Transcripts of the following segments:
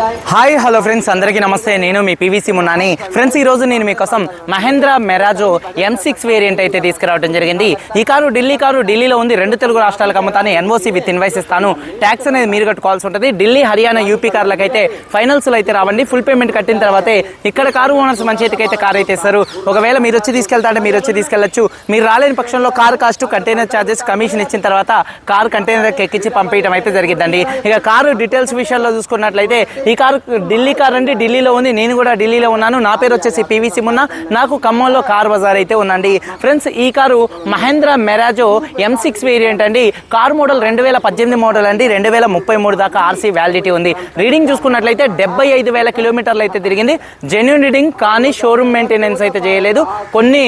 Hi hello friends అందరికీ నమస్తే. నేను మీ పీవీసీ మున్నాని. ఫ్రెండ్స్ ఈ రోజు నేను మీకోసం Mahindra Marazzo M six variant అయితే తీసుకురావడం జరిగింది. ఈ కారు ఢిల్లీ కారు ఢిల్లీలో ఉంది. రెండు తెలుగు రాష్ట్రాలకు అమ్ముతాను. ఎన్ఓసి విత్ ఇన్వైస్ ఇస్తాను. ట్యాక్స్ అనేది మీరు కట్టుకోవాల్సి ఉంటుంది. ఢిల్లీ హర్యానా యూపీ కార్లకు అయితే ఫైనల్స్లో అయితే రావండి. ఫుల్ పేమెంట్ కట్టిన తర్వాతే ఇక్కడ కారు ఓనర్స్ మంచి అయితే కార్ అయితే ఇస్తారు. ఒకవేళ మీరు వచ్చి తీసుకెళ్తా అంటే మీరు వచ్చి తీసుకెళ్ళొచ్చు మీరు రాలేని పక్షంలో car cost container charges commission ఇచ్చిన తర్వాత కార్ కంటైనర్ ఎక్కించి పంపించడం అయితే జరిగిందండి ఇక కారు డీటెయిల్స్ విషయాల్లో చూసుకున్నట్లయితే ఈ కారు ఢిల్లీ కార్ అండి ఢిల్లీలో ఉంది. నేను కూడా ఢిల్లీలో ఉన్నాను. నా పేరు వచ్చేసి పీవీసీ మున్న నాకు ఖమ్మంలో కార్ బజార్ అయితే ఉందండి. ఫ్రెండ్స్ ఈ car Mahindra Marazzo M six variant అండి. కార్ మోడల్ రెండు వేల పద్దెనిమిది మోడల్ అండి. రెండు వేల ముప్పై మూడు దాకా ఆర్సీ వ్యాలిడిటీ ఉంది. రీడింగ్ చూసుకున్నట్లయితే డెబ్బై ఐదు వేల కిలోమీటర్లు అయితే తిరిగింది. జెన్యున్ రీడింగ్ కానీ షోరూమ్ మెయింటెనెన్స్ అయితే చేయలేదు. కొన్ని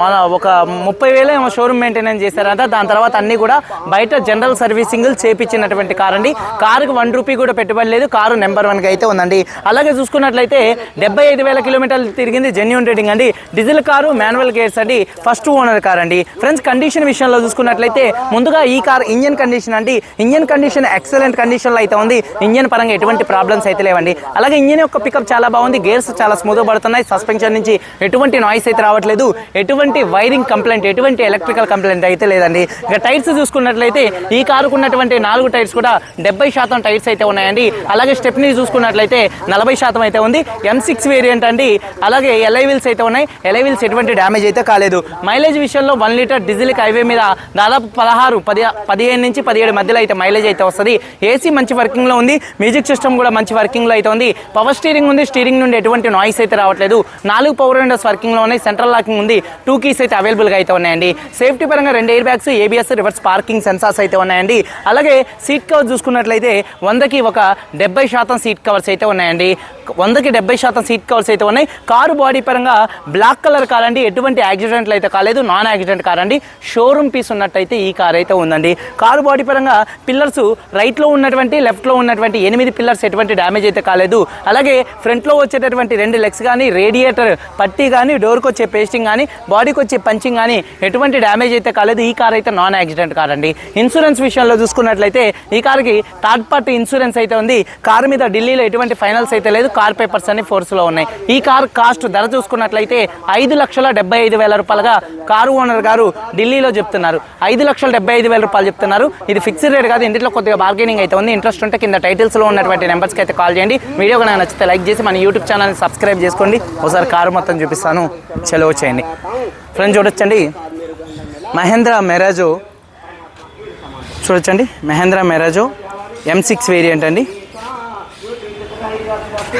మన ఒక ముప్పై వేల షోరూమ్ మెయింటెనెన్స్ చేశారంట. దాని తర్వాత అన్ని కూడా బయట జనరల్ సర్వీసింగ్ చేపించినటువంటి కార్ అండి. కారుకు వన్ రూపీ కూడా పెట్టుబడి లేదు. కారు నెంబర్ వన్గా అయితే ఉందండి. అలాగే చూసుకున్నట్లయితే డెబ్బై ఐదు వేల కిలోమీటర్లు తిరిగింది జెన్యున్ రేటింగ్ అండి. డీజిల్ కారు మాన్యువల్ గేర్స్ అండి. ఫస్ట్ ఓనర్ కార్ అండి. ఫ్రెండ్స్ కండిషన్ విషయంలో చూసుకున్నట్లయితే ముందుగా ఈ కార్ ఇంజన్ కండిషన్ అండి. ఇంజన్ కండిషన్ ఎక్సలెంట్ కండిషన్లో అయితే ఉంది. ఇంజన్ పరంగా ఎటువంటి ప్రాబ్లమ్స్ అయితే లేవండి. అలాగే ఇంజన్ యొక్క పికప్ చాలా బాగుంది. గేర్స్ చాలా స్మూత్ పడుతున్నాయి. సస్పెన్షన్ నుంచి ఎటువంటి నాయిస్ అయితే రావట్లేదు. ఎటువంటి వైరింగ్ కంప్లైంట్ ఎటువంటి ఎలక్ట్రికల్ కంప్లైంట్ అయితే లేదండి. ఇక టైర్స్ చూసుకున్నట్లయితే ఈ కారుకున్నటువంటి నాలుగు టైర్స్ కూడా డెబ్బై శాతం టైర్స్ అయితే ఉన్నాయండి. అలాగే స్టెప్ని చూసుకున్నట్లయితే నలభై శాతం అయితే ఉంది. ఎం సిక్స్ వేరియంట్ అండి. అలాగే ఎల్ఐ వీల్స్ అయితే ఉన్నాయి. ఎల్ఐ వీల్స్ ఎటువంటి డ్యామేజ్ అయితే కాలేదు. మైలేజ్ విషయంలో వన్ లీటర్ డీజిల్ హైవే మీద దాదాపు పదహారు పది పదిహేను నుంచి పదిహేడు మధ్యలో అయితే మైలేజ్ అయితే వస్తుంది. ఏసీ మంచి వర్కింగ్లో ఉంది. మ్యూజిక్ సిస్టమ్ కూడా మంచి వర్కింగ్లో అయితే ఉంది. పవర్ స్టీరింగ్ ఉంది. స్టీరింగ్ నుండి ఎటువంటి నాయిస్ అయితే రావట్లేదు. నాలుగు పవర్ విండోస్ వర్కింగ్లో ఉన్నాయి. సెంట్రల్ లాకింగ్ ఉంది. టూ కీస్ అయితే అవైలబుల్గా అయితే ఉన్నాయండి. సేఫ్టీ పరంగా రెండు air bags ABS reverse parking sensors అయితే ఉన్నాయండి. అలాగే సీట్ కవర్ చూసుకున్నట్లయితే వందకి ఒక డెబ్బై శాతం సీట్ కవర్స్ అయితే ఉన్నాయండి. వందకి డెబ్బై శాతం సీట్ కవర్స్ అయితే ఉన్నాయి. కారు బాడీ పరంగా బ్లాక్ కలర్ కార్ అండి ఎటువంటి యాక్సిడెంట్లు అయితే కాలేదు. నాన్ యాక్సిడెంట్ కార్ అండి షోరూమ్ పీస్ ఉన్నట్టయితే ఈ కార్ అయితే ఉందండి. కారు బాడీ పరంగా పిల్లర్స్ రైట్లో ఉన్నటువంటి లెఫ్ట్లో ఉన్నటువంటి ఎనిమిది పిల్లర్స్ ఎటువంటి డ్యామేజ్ అయితే కాలేదు. అలాగే ఫ్రంట్లో వచ్చేటటువంటి రెండు లెగ్స్ కానీ రేడియేటర్ పట్టీ కానీ డోర్కి వచ్చే పేస్టింగ్ కానీ బాడీకి వచ్చే పంచింగ్ కానీ ఎటువంటి డ్యామేజ్ అయితే కాలేదు. ఈ కార్ అయితే నాన్ యాక్సిడెంట్ కార్ అండి ఇన్సూరెన్స్ విషయంలో చూసుకున్నట్లయితే ఈ కార్కి థర్డ్ పార్టీ ఇన్సూరెన్స్ అయితే ఉంది. కారు మీద ఢిల్లీలో ఎటువంటి ఫైనల్స్ అయితే లేదు. కార్ పేపర్స్ అన్ని ఫోర్స్లో ఉన్నాయి. ఈ కార్ కాస్ట్ ధర చూసుకున్నట్లయితే ఐదు లక్షల డెబ్బై ఐదు వేల రూపాయలుగా కారు ఓనర్ గారు ఢిల్లీలో చెప్తున్నారు. ఐదు లక్షల డెబ్బై ఐదు వేల రూపాయలు చెప్తున్నారు. ఇది ఫిక్స్డ్ రేట్ కాదు ఇంటిలో కొద్దిగా బార్గెనింగ్ అయితే ఉంది. ఇంట్రెస్ట్ ఉంటే కింద టైటిల్స్లో ఉన్నటువంటి నెంబర్స్కి అయితే కాల్ చేయండి. వీడియో కనుక నచ్చితే లైక్ చేసి మన యూట్యూబ్ ఛానల్ని సబ్స్క్రైబ్ చేసుకోండి. ఒకసారి కారు మొత్తం చూపిస్తాను. సెలవు చేయండి. ఫ్రెండ్స్ చూడొచ్చండి. మహేంద్ర మెరాజో చూడొచ్చండి. Mahindra Marazzo M six variant అండి.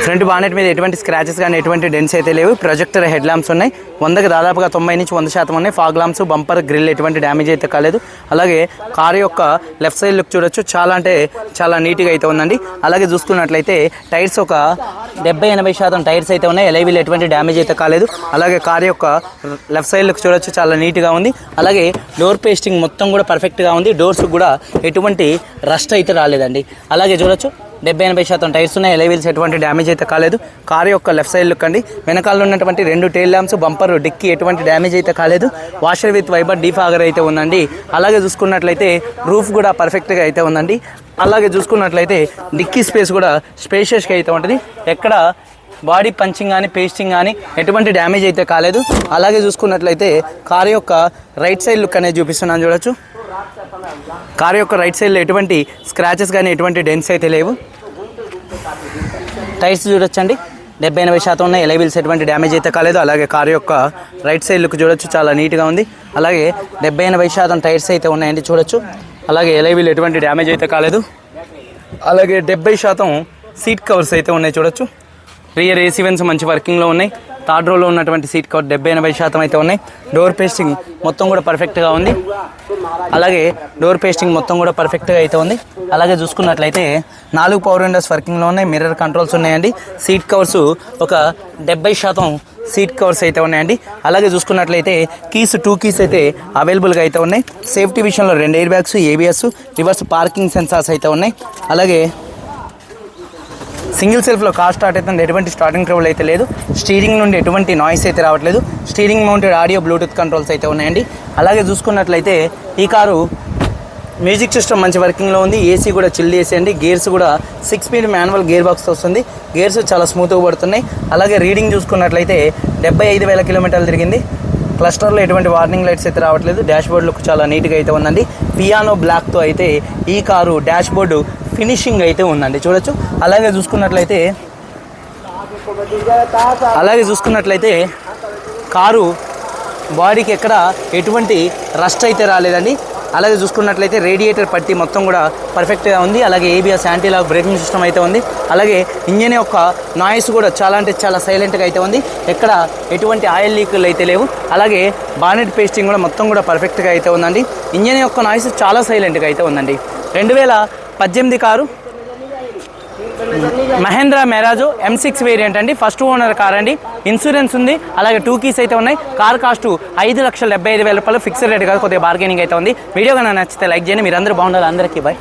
ఫ్రంట్ బానెట్ మీద ఎటువంటి స్క్రాచెస్ కానీ ఎటువంటి డెన్స్ అయితే లేవు. ప్రొజెక్టర్ హెడ్ ల్యాంప్స్ ఉన్నాయి. వందకి దాదాపుగా తొంభై నుంచి వంద శాతం ఉన్నాయి. ఫాగ్ ల్యాంప్స్ బంపర్ గ్రిల్ ఎటువంటి డ్యామేజ్ అయితే కాలేదు. అలాగే కారు యొక్క లెఫ్ట్ సైడ్ లుక్ చూడొచ్చు. చాలా అంటే చాలా నీట్గా అయితే ఉందండి. అలాగే చూసుకున్నట్లయితే టైర్స్ ఒక డెబ్బై ఎనభై శాతం టైర్స్ అయితే ఉన్నాయి. ఎలైవీలు ఎటువంటి డ్యామేజ్ అయితే కాలేదు. అలాగే కారు యొక్క లెఫ్ట్ సైడ్ లుక్ చూడొచ్చు. చాలా నీట్గా ఉంది. అలాగే డోర్ పేస్టింగ్ మొత్తం కూడా పర్ఫెక్ట్గా ఉంది. డోర్స్ కూడా ఎటువంటి రస్ట్ అయితే రాలేదండి. అలాగే చూడొచ్చు. డెబ్బై ఎనభై శాతం టైర్స్ ఉన్నాయి. ఎలైవీల్స్ ఎటువంటి డ్యామేజ్ అయితే కాలేదు. కారు యొక్క లెఫ్ట్ సైడ్ లుక్ అండి. వెనకాల ఉన్నటువంటి రెండు టైల్ ల్యాంప్స్ బంపర్ డిక్కి ఎటువంటి డ్యామేజ్ అయితే కాలేదు. వాషర్ విత్ వైబర్ డీఫాగర్ అయితే ఉందండి. అలాగే చూసుకున్నట్లయితే రూఫ్ కూడా పర్ఫెక్ట్గా అయితే ఉందండి. అలాగే చూసుకున్నట్లయితే డిక్కీ స్పేస్ కూడా స్పేషియస్గా అయితే ఉంటుంది. ఎక్కడ బాడీ పంచింగ్ కానీ పేస్టింగ్ కానీ ఎటువంటి డ్యామేజ్ అయితే కాలేదు. అలాగే చూసుకున్నట్లయితే కారు యొక్క రైట్ సైడ్ లుక్ అనేది చూపిస్తున్నాను చూడొచ్చు. కారు యొక్క రైట్ సైడ్లో ఎటువంటి స్క్రాచెస్ కానీ ఎటువంటి డెన్స్ అయితే లేవు. టైర్స్ చూడొచ్చండి. డెబ్బై ఎనభై శాతం ఉన్నాయి. ఎలైబిల్స్ ఎటువంటి డ్యామేజ్ అయితే కాలేదు. అలాగే కారు యొక్క రైట్ సైడ్ లుక్ చూడొచ్చు. చాలా నీట్గా ఉంది. అలాగే డెబ్బై ఎనభై శాతం టైర్స్ అయితే ఉన్నాయండి చూడొచ్చు. అలాగే ఎలైబిల్ ఎటువంటి డ్యామేజ్ అయితే కాలేదు. అలాగే డెబ్బై శాతం సీట్ కవర్స్ అయితే ఉన్నాయి చూడొచ్చు. రియర్ ఏసీ వెన్స్ మంచి వర్కింగ్లో ఉన్నాయి. థర్డ్ రోలో ఉన్నటువంటి సీట్ కవర్ డెబ్బై ఎనభై శాతం అయితే ఉన్నాయి. డోర్ పేస్టింగ్ మొత్తం కూడా పర్ఫెక్ట్గా ఉంది. అలాగే డోర్ పేస్టింగ్ మొత్తం కూడా పర్ఫెక్ట్గా అయితే ఉంది. అలాగే చూసుకున్నట్లయితే నాలుగు పవర్ విండోస్ వర్కింగ్లో ఉన్నాయి. మిర్రర్ కంట్రోల్స్ ఉన్నాయండి. సీట్ కవర్స్ ఒక డెబ్బై శాతం సీట్ కవర్స్ అయితే ఉన్నాయండి. అలాగే చూసుకున్నట్లయితే కీస్ టూ కీస్ అయితే అవైలబుల్గా అయితే ఉన్నాయి. సేఫ్టీ విషయంలో రెండు air bags ABS reverse parking sensors అయితే ఉన్నాయి. అలాగే సింగిల్ సెల్ఫ్లో కార్ స్టార్ట్ అవుతుంది ఎటువంటి స్టార్టింగ్ ట్రబుల్ అయితే లేదు. స్టీరింగ్ నుండి ఎటువంటి నాయిస్ అయితే రావట్లేదు. Steering mounted audio bluetooth controls అయితే ఉన్నాయండి. అలాగే చూసుకున్నట్లయితే ఈ కారు మ్యూజిక్ సిస్టమ్ మంచి వర్కింగ్లో ఉంది. ఏసీ కూడా చిల్డ్ ఏసీ అండి గేర్స్ కూడా six speed manual gear box వస్తుంది. గేర్స్ చాలా స్మూత్గా పడుతున్నాయి. అలాగే రీడింగ్ చూసుకున్నట్లయితే డెబ్బై ఐదు వేల కిలోమీటర్లు తిరిగింది. క్లస్టర్లో ఎటువంటి వార్నింగ్ లైట్స్ అయితే రావట్లేదు. డాష్ బోర్డ్ లుక్ చాలా నీట్గా అయితే ఉందండి. పియానో బ్లాక్తో అయితే ఈ కారు డాష్ బోర్డు ఫినిషింగ్ అయితే ఉందండి. చూడొచ్చు. అలాగే చూసుకున్నట్లయితే అలాగే చూసుకున్నట్లయితే కారు బాడీకి ఎక్కడ ఎటువంటి రస్ట్ అయితే రాలేదండి. అలాగే చూసుకున్నట్లయితే రేడియేటర్ పట్టి మొత్తం కూడా పర్ఫెక్ట్గా ఉంది. అలాగే ఏబిఎస్ యాంటీ బ్రేకింగ్ సిస్టమ్ అయితే ఉంది. అలాగే ఇంజన్ యొక్క నాయిస్ కూడా చాలా అంటే చాలా సైలెంట్గా అయితే ఉంది. ఎక్కడ ఎటువంటి ఆయిల్ లీకులు అయితే లేవు. అలాగే బానెట్ పేస్టింగ్ కూడా మొత్తం కూడా పర్ఫెక్ట్గా అయితే ఉందండి. ఇంజన్ యొక్క నాయిస్ చాలా సైలెంట్గా అయితే ఉందండి. రెండు వేల పద్దెనిమిది car. Mahindra Marazzo M six variant అండి. ఫస్ట్ ఓనర్ కార్ అండి. ఇన్సూరెన్స్ ఉంది. అలాగే టూ కీస్ అయితే ఉన్నాయి. కార్ కాస్ట్ ఐదు లక్షల డెబ్బై ఐదు వేల రూపాయలు. ఫిక్స్డ్ రేట్ కాదు. కొద్దిగా బార్గెనింగ్ అయితే ఉంది. వీడియో కన్నా నచ్చితే లైక్ చేయండి. మీరు అందరూ బాగుండాలి. అందరికీ బాయ్